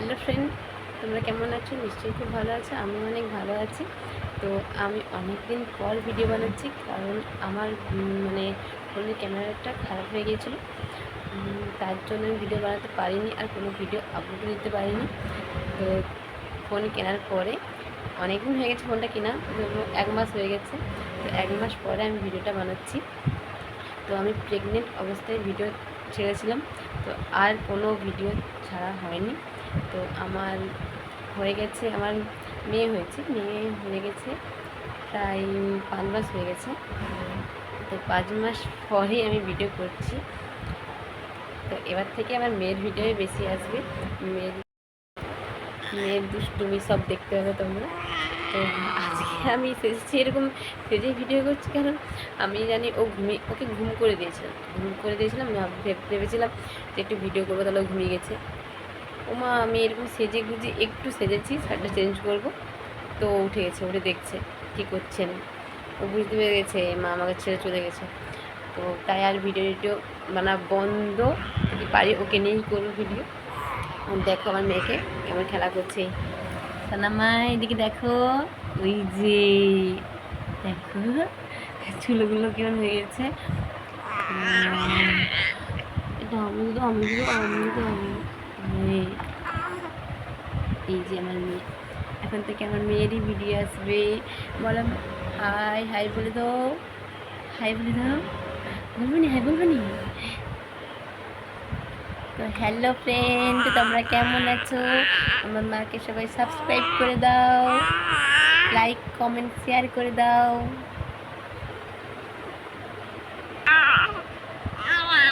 Hello friend, তোমরা কেমন আছো? নিশ্চয়ই খুব ভালো আছো আমি অনেক ভালো আছি। তো আমি অনেক দিন পর ভিডিও বানাচ্ছি, কারণ আমার মানে ফোনের ক্যামেরাটা খারাপ হয়ে গিয়েছিল। তার জন্য আমি ভিডিও বানাতে পারিনি আর কোনো ভিডিও আপলোড দিতে পারিনি। তো ফোন কেনার পরে অনেক দিন হয়ে গেছে ফোনটা কেনা এক মাস হয়ে গেছে। তো এক মাস পরে আমি ভিডিওটা বানাচ্ছি। তো আমি প্রেগনেন্ট অবস্থায় ভিডিও ছেড়েছিলাম। তো আর কোনো ভিডিও ছাড়া হয়নি। তো আমার হয়ে গেছে, আমার মেয়ে হয়েছে, মেয়ে হয়ে গেছে প্রায় পাঁচ মাস হয়ে গেছে। তো পাঁচ মাস পরেই আমি ভিডিও করছি। তো এবার থেকে আমার মেয়ের ভিডিওই বেশি আসবে। মেয়ের মেয়ের দুষ্টুমি সব দেখতে হবে তোমরা। তো আজকে আমি সেরকম সেজে ভিডিও করছি কারণ আমি জানি ও ঘুমিয়ে ওকে ঘুম করে দিয়েছিলাম। ঘুম করে দিয়েছিলাম ভাব- ভেবেছিলাম যে একটু ভিডিও করব, তাহলে ঘুমিয়ে গেছে। ওমা, আমি এরকম সেজে গুজে একটু সেজেছি শার্টটা চেঞ্জ করব। তো উঠে গেছে, উঠে দেখছে কী করছেন ও বুঝতে পেরে গেছে, মা আমাকে ছেড়ে চলে গেছে। তো তাই আর ভিডিও টিডিও মানে বন্ধ। যদি পারি ওকে নিয়েই করব ভিডিও দেখো আমার মেয়েকে কেমন খেলা করছে। সানামা এদিকে দেখো। ওই যে দেখো, চুলোগুলো কেমন হয়ে গেছে। এটা আমি তো আমি তো আমি তো আমি মেয়ে। এই যে আমার মেয়ে। এখন থেকে আমার মেয়েরই ভিডিও আসবে। বলো হাই হাই বলে দাও। হাই বলে দাও। বলব নি হাই বলব নি তো হ্যালো ফ্রেন্ড তোমরা কেমন আছো? আমার মাকে সবাই সাবস্ক্রাইব করে দাও। লাইক কমেন্ট শেয়ার করে দাও।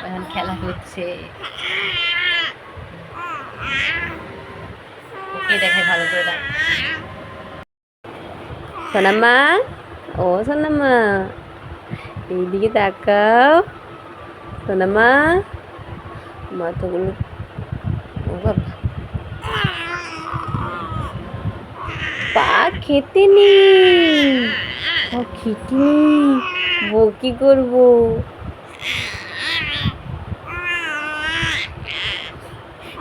এখন খেলা হচ্ছে। ওকে দেখাই ভালো করে দাও। সোনাম্মা, ও সোনাম্মা, এইদিকে তাকাও। সোনাম্মা, মাথাগুলো ও বাবা। পা খেতে নেই। বউ কি করব?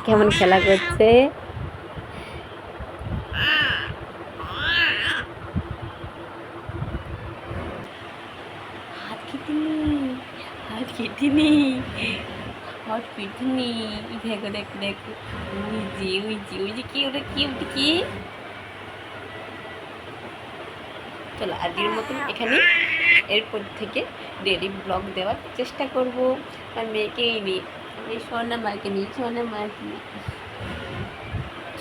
কেমন খেলা করছে? নেই খেতে নেই হাত খেতে নেই দেখো দেখো দেখো। ওই যে ওই যে ওই যে কি ওটা কি ওটা কি? চলো আজকের মতন এখানে এরপর থেকে ডেলি ব্লগ দেওয়ার চেষ্টা করব। আর মেয়েকেই নিয়ে এই স্বর্ণা মাকে নিয়ে স্বর্ণা মাকে নিয়ে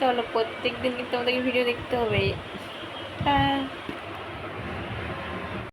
চলো প্রত্যেক দিন কিন্তু আমাদেরকে ভিডিও দেখতে হবে। হ্যাঁ